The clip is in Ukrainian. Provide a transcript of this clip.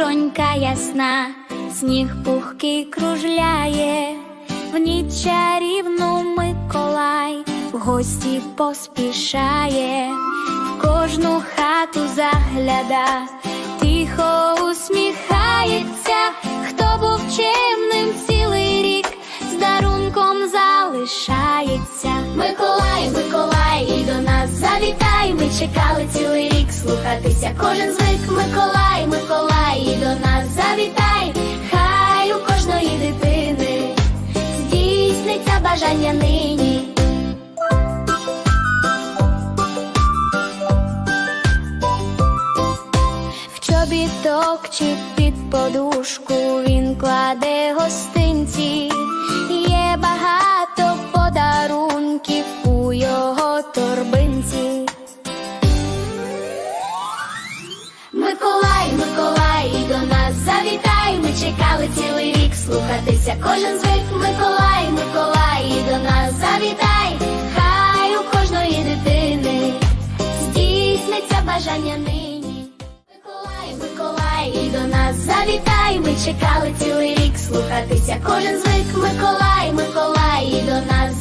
Зоронька ясна, сніг пухкий кружляє, в ніч чарівну Миколай в гості поспішає, в кожну хату загляда, тихо усміхається, хто був чимним цілий рік, з дарунком залишається. Миколай, Миколай, і до нас завітай. Ми чекали цілий рік слухатися. Кожен звик, Миколай, бажання нині. В чобіток чи під подушку він кладе гостинці. Є багато подарунків у його торбинці. Миколай, Миколай, і до нас завітай. Ми чекали цілий рік слухатися. Кожен звик, Миколай, Миколай, здійсниться нині. Миколай, Миколай, і до нас завітай. Ми чекали цілий рік слухатися. Кожен звик, Миколай, Миколай, і до нас.